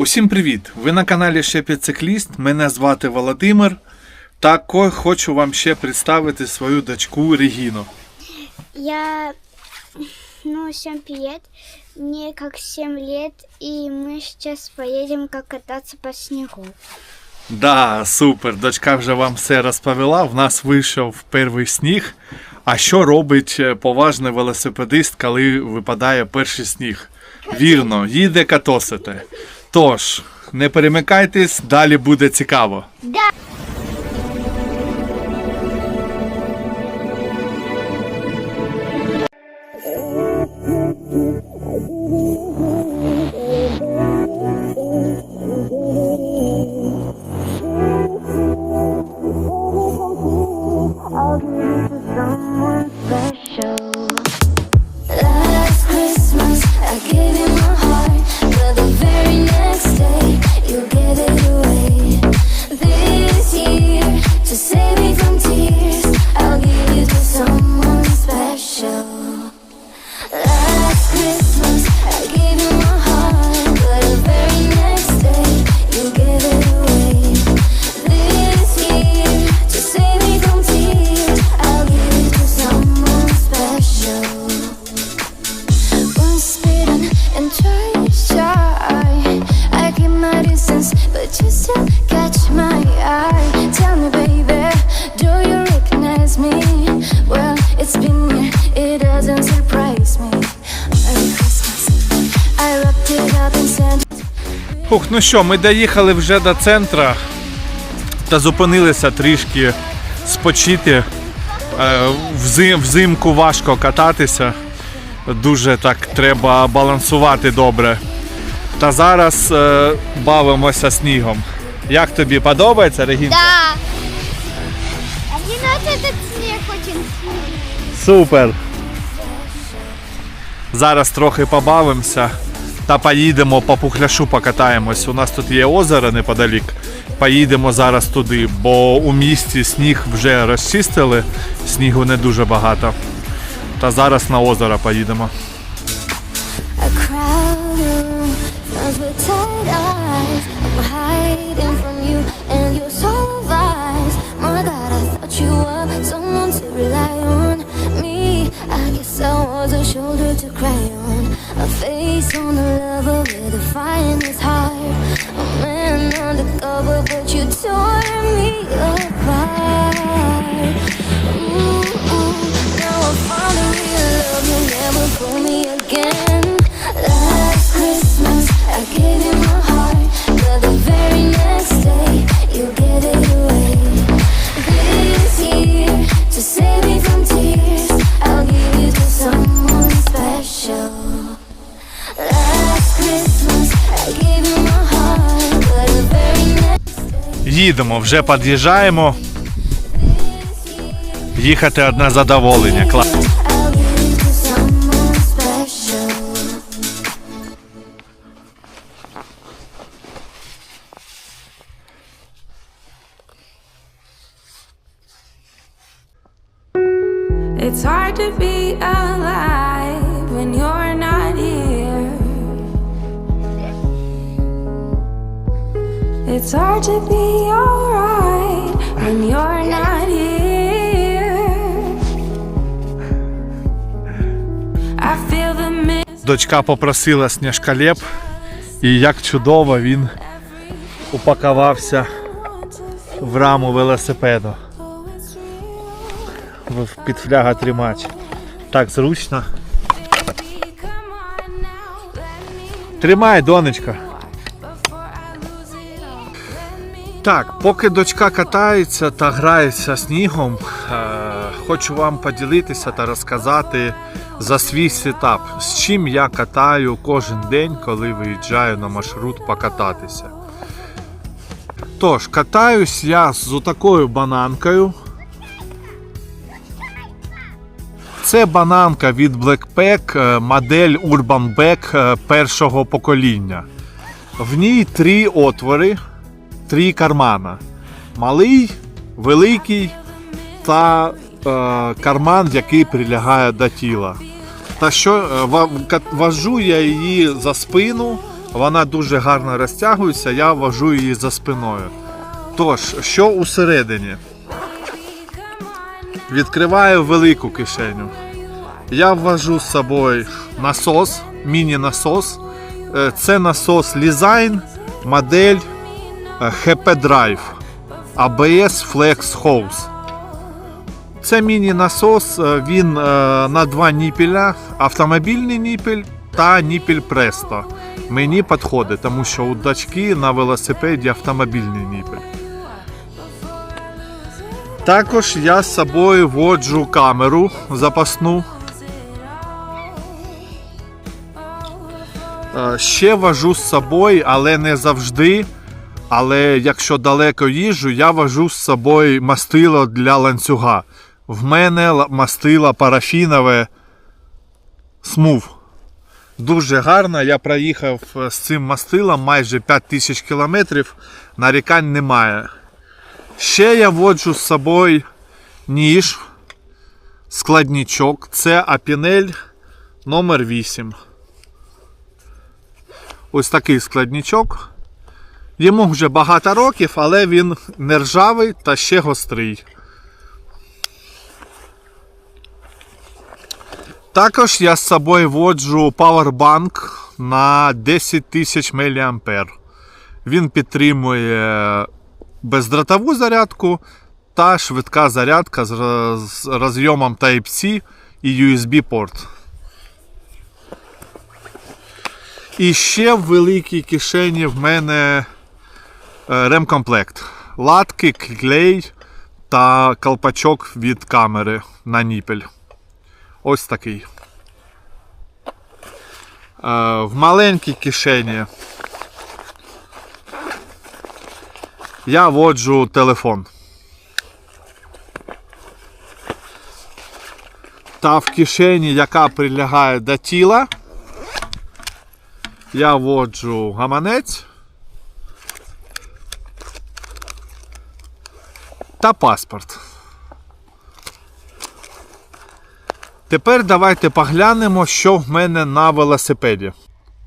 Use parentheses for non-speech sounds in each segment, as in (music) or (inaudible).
Усім привіт! Ви на каналі Шепіцикліст. Мене звати Володимир. Також хочу вам ще представити свою дочку Регіну. Я, ну, всем привет. Мне как 7 лет, и мы сейчас поедем как кататься по снегу. Да, супер! Дочка вже вам все розповіла. В нас вийшов перший сніг. А що робить е, поважний велосипедист, коли випадає перший сніг? Вірно, їде катосити. Тож, не перемикайтесь, далі буде цікаво. Да. Ну що, ми доїхали вже до центра та зупинилися трішки спочити. Е, взим- Взимку важко кататися. Дуже так треба балансувати добре. Та зараз е, бавимося снігом. Як тобі подобається, Регін? Да. А мне нравится этот снег очень. Супер. Зараз трохи побавимося та поїдемо по пухляшу покатаємось. У нас тут є озеро неподалік. Поїдемо зараз туди, бо у місті сніг вже розчистили, снігу не дуже багато. Та зараз на озеро поїдемо. someone to rely on. Me, I guess I was a shoulder to cry on a lover with a fire in his heart. A man undercover, but you tore me apart. Їдемо, вже під'їжджаємо. Їхати одне задоволення. Клас. It's hard to be alive It's hard to be alright when you're not here. I feel the. Дочка попросила сніжкалеп, і як чудово він упакувався в раму велосипеду. Під фляга тримач. Так зручно. Тримай, донечка. Так, поки дочка катається та грається снігом, е, хочу вам поділитися та розказати за свій сетап, з чим я катаю кожен день, коли виїжджаю на маршрут покататися. Тож, катаюсь я з отакою бананкою. Це бананка від Blackpack, е, модель Urban Back е, першого покоління. В ній три отвори, три кармана. Малий, великий та е, карман, який прилягає до тіла. Та що е, важу я її за спину Вона дуже гарно розтягується, я вожу її за спиною. Тож, що усередині? Відкриваю велику кишеню. Я ввожу з собою насос, міні-насос. Е, Це насос Lizine, модель HP Drive ABS Flex Hose. Це міні-насос, е, він е, на два ніпеля, автомобільний ніпель та ніпель Presto. Мені підходить, тому що у дочки на велосипеді автомобільний ніпель. Також я з собою воджу камеру запасну. Е, Ще вожу з собою, але не завжди. Але якщо далеко їжджу, я вожу з собою мастило для ланцюга. В мене мастило парафінове смув. Дуже гарно. Я проїхав е, з цим мастилом майже 5000 кілометрів. Нарікань немає. Ще я воджу з собою ніж, складнічок. Це апінель номер 8. Ось такий складнічок. Йому вже багато років, але він не ржавий та ще гострий. Також я з собою воджу павербанк на 10 тисяч мА. Він підтримує бездротову зарядку та швидка зарядка з розйомом Type-C і USB порт. І ще в великій кишені в мене ремкомплект. Латки, клей та колпачок від камери на ніпель. Ось такий. Е, В маленькій кишені я воджу телефон. Та в кишені, яка прилягає до тіла, я воджу гаманець та паспорт. Тепер давайте поглянемо, що в мене на велосипеді.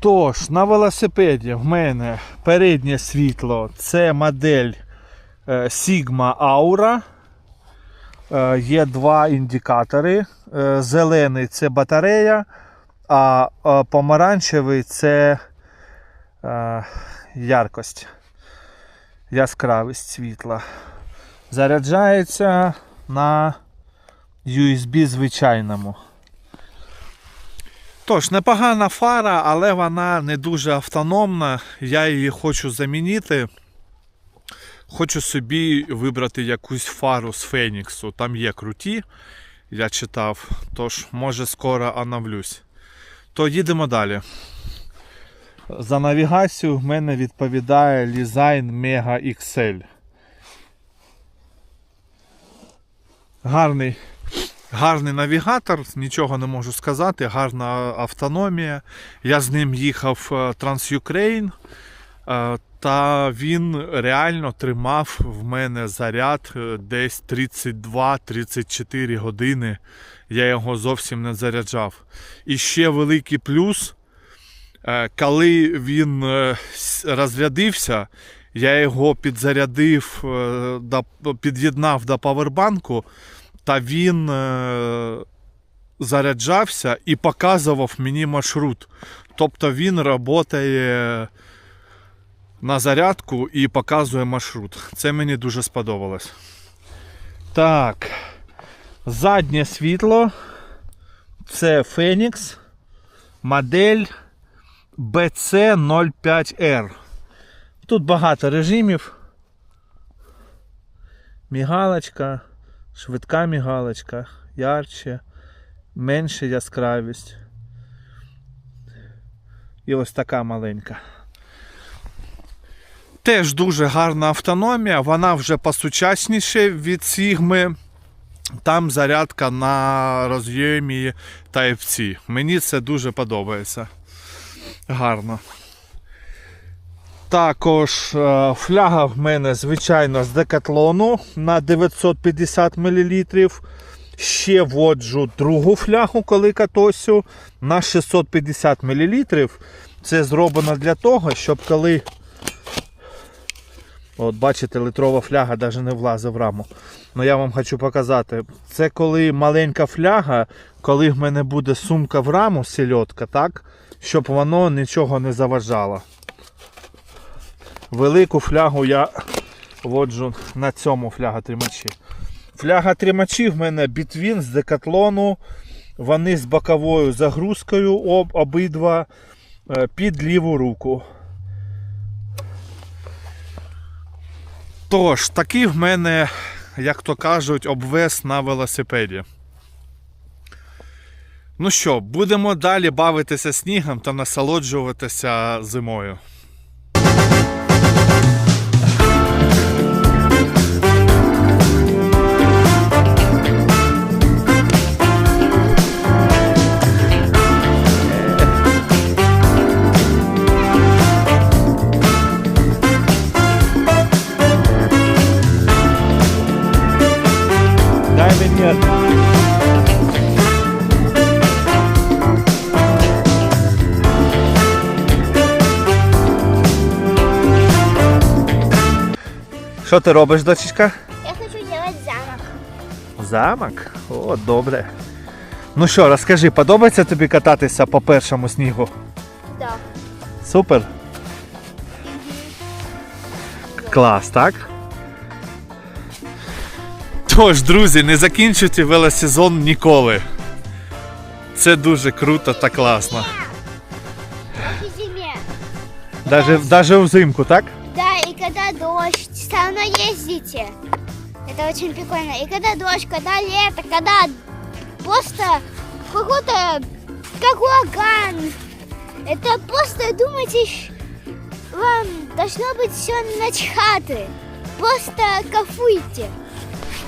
Тож, на велосипеді в мене переднє світло це модель е, Sigma Aura. Е, Є два індикатори. Е, Зелений це батарея, а помаранчевий це яркость, яскравість світла. Заряджається на USB звичайному. Тож, непогана фара, але вона не дуже автономна. Я її хочу замінити. Хочу собі вибрати якусь фару з Феніксу. Там є круті, я читав, тож може скоро оновлюсь. То їдемо далі. За навігацію в мене відповідає Lizine Mega XL. Гарний, гарний навігатор, нічого не можу сказати, гарна автономія. Я з ним їхав Trans-Ukraine, е, та він реально тримав в мене заряд е, десь 32-34 години. Я його зовсім не заряджав. І ще великий плюс, е, коли він розрядився, я його підзарядив, е, під'єднав до павербанку, та він е, заряджався і показував мені маршрут. Тобто він працює на зарядку і показує маршрут. Це мені дуже сподобалось. Так. Заднє світло. Це Phoenix. Модель BC05R. Тут багато режимів. Мігалочка, швидка мігалочка, ярче, менша яскравість. І ось така маленька. Теж дуже гарна автономія, вона вже посучасніше від Sigma. Там зарядка на роз'ємі Type-C. Мені це дуже подобається. Гарно. Також е, фляга в мене, звичайно, з декатлону на 950 мл. Ще вводжу другу флягу, коли катосю, на 650 мл. Це зроблено для того, щоб коли. От бачите, литрова фляга навіть не влазить в раму. Ну я вам хочу показати. Це коли маленька фляга, коли в мене буде сумка в раму, сельодка, так? Щоб воно нічого не заважало. Велику флягу я воджу на цьому фляга тримачі. Фляга тримачі в мене бітвін з декатлону. Вони з боковою загрузкою об, обидва е, під ліву руку. Тож, такий в мене, як то кажуть, обвес на велосипеді. Ну що, будемо далі бавитися снігом та насолоджуватися зимою. Що ти робиш, дочечка? Я хочу делать замок. Замок? О, добре. Ну що, розкажи, подобається тобі кататися по першому снігу? Да. Супер. Клас, так? Тож, друзі, не закінчуйте велосезон ніколи. Це дуже круто та класно. Даже, даже взимку, так? Да, и когда дождь, со мной ездите. Это очень прикольно. И когда дождь, когда лето, когда просто какой-то как ураган. Это просто думайте, вам должно быть все начхаты. Просто кайфуйте.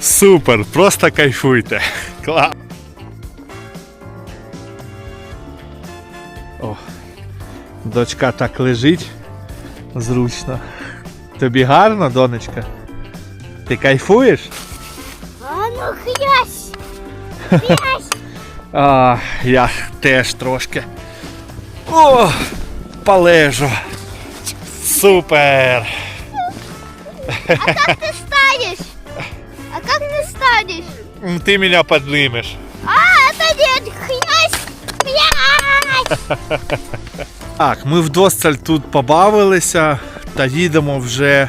Супер, просто кайфуйте. (laughs) Клас. О, дочка так лежить зручно. Тобі гарно, донечка? Ти кайфуєш? А ну хрясь! Хрясь! (laughs) А, я теж трошки. О, полежу. Супер. Как ты станешь? А как ты станешь? М, Ти мене піднімеш. А, это нет! Хрясь! Хрясь! (laughs) Так, ми вдосталь тут побавилися та їдемо вже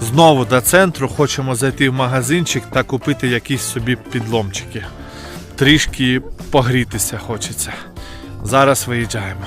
знову до центру. Хочемо зайти в магазинчик та купити якісь собі підломчики. Трішки погрітися хочеться. Зараз виїжджаємо.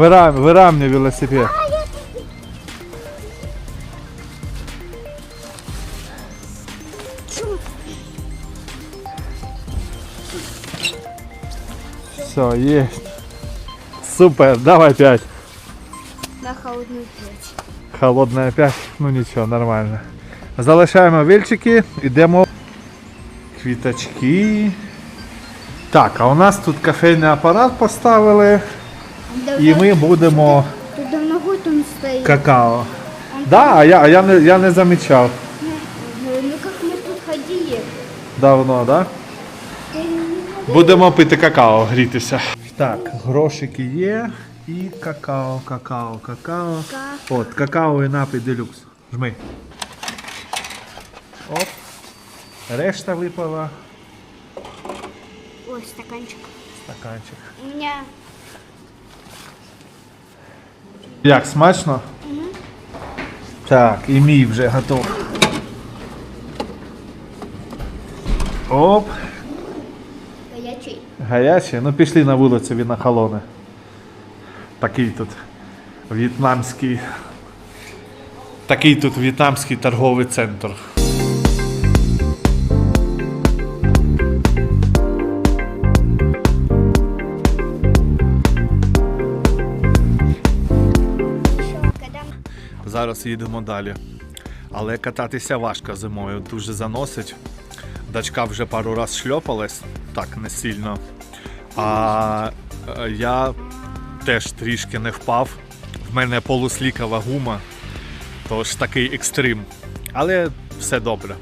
Вирам, вирамний велосипед. Все, есть. Супер, давай 5. На холодную печь. Холодна опять, ну нічого, нормально. Залишаємо вільчики, йдемо. Квіточки. Так, а у нас тут кофейний апарат поставили, І ми будемо Тут давно год он стоит. какао. Да, а я, а я, не, я не замічав. Ну, как мы тут ходили. Давно, да? Будемо пити какао, грітися. Так, грошики є. І какао, какао, какао. От, какао і напій делюкс. Жми. Оп. Решта випала. Ой, стаканчик. Стаканчик. У меня Як, смачно? Так, і мій вже готов. Оп. Гарячий. Гарячий. Ну пішли на вулицю, він охолоне. Такий тут в'єтнамський. Такий тут в'єтнамський торговий центр. Зараз їдемо далі. Але кататися важко зимою, дуже заносить. Дачка вже пару раз шльопалась, так не сильно. А е, я теж трішки не впав. В мене полуслікова гума, тож такий екстрим. Але все добре.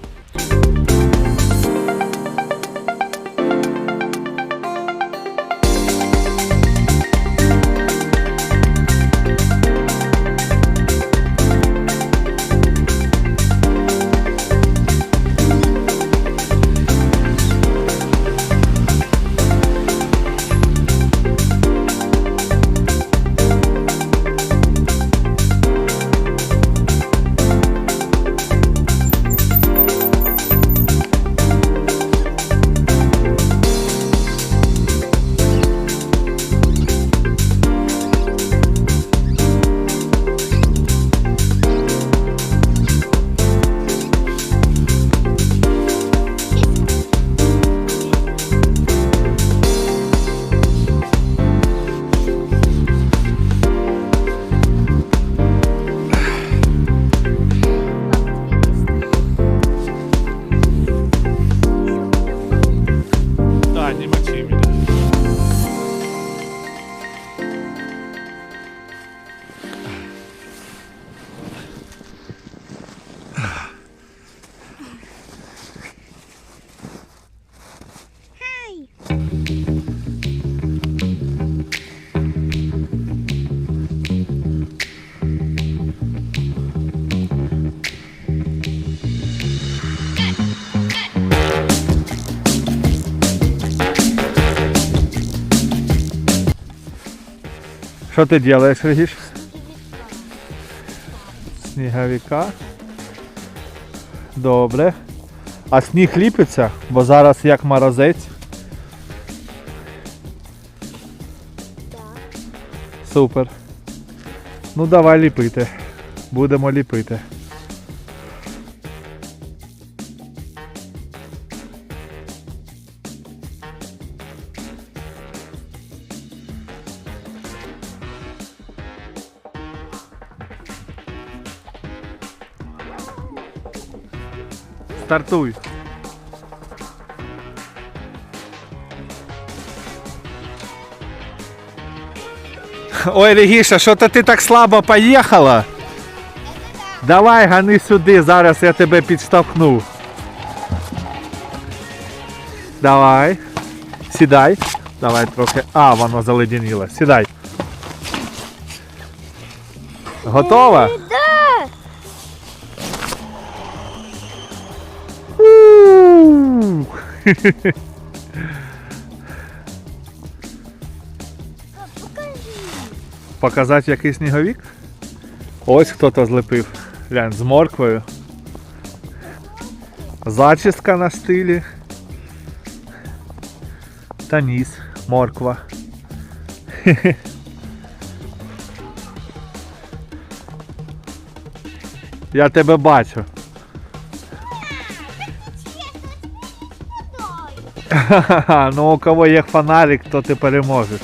Що ти робиш, Регіш? Сніговика. Добре. А сніг ліпиться, бо зараз як морозець. Супер. Ну давай ліпити. Будемо ліпити. Стартуй. Ой, Регіша, що то ти так слабо поїхала? Давай, гани сюди, зараз я тебе підштовхну. Давай. Сідай. Давай трохи. А, воно заледеніло. Сідай. Готова? Показати який сніговік? Ось хто то злепив. Глянь, з морквою. Зачістка на стилі. Та ніс, морква. (laughs) Я тебе бачу. Ха-ха, (laughs) ну у кого є фонарик, то ти переможеш.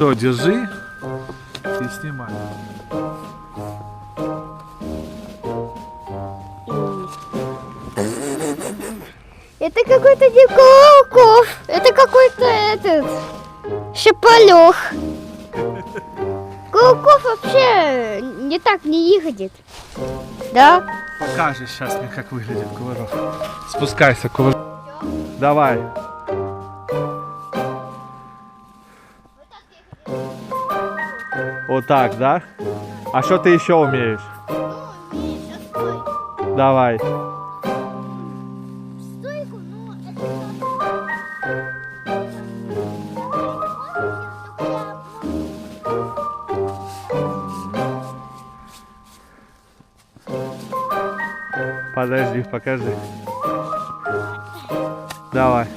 Все, держи и снимай. Это какой-то не Кулаков. Это какой-то этот... Шиполех. Кулаков вообще не так не ягодит. Да? Покажешь сейчас мне, как выглядит кувырок. Спускайся, кувырок. Давай. Вот так, да? А что ты еще умеешь? Ну, Миша, стой. Давай. Стойку, ну, это... Подожди, покажи. Давай.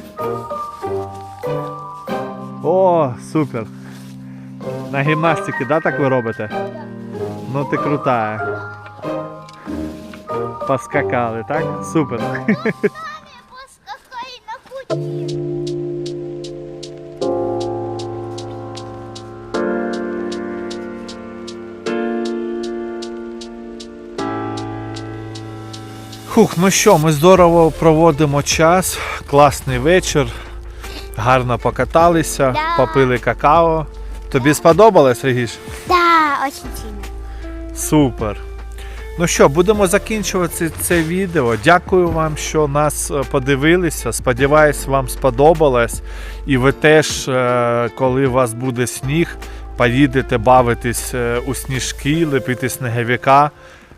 О, супер. На гімнастики, да, так ви робите? Ну ти крута. Поскакали, так? Супер. На пути. Хух, ну що, ми здорово проводимо час. Класний вечір. Гарно покаталися, попили какао. Тобі сподобалось, Регіш? Да, очень сильно. Супер. Ну що, будемо закінчувати це відео. Дякую вам, що нас е, подивилися. Сподіваюсь, вам сподобалось. І ви теж, е, коли у вас буде сніг, поїдете бавитись е, у сніжки, лепити сніговика,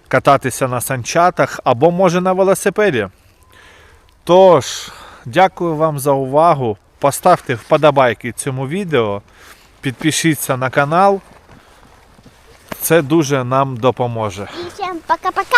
кататися на санчатах або може на велосипеді. Тож, дякую вам за увагу. Поставте вподобайки цьому відео, підпишіться на канал. Це дуже нам допоможе. І всім пока-пока!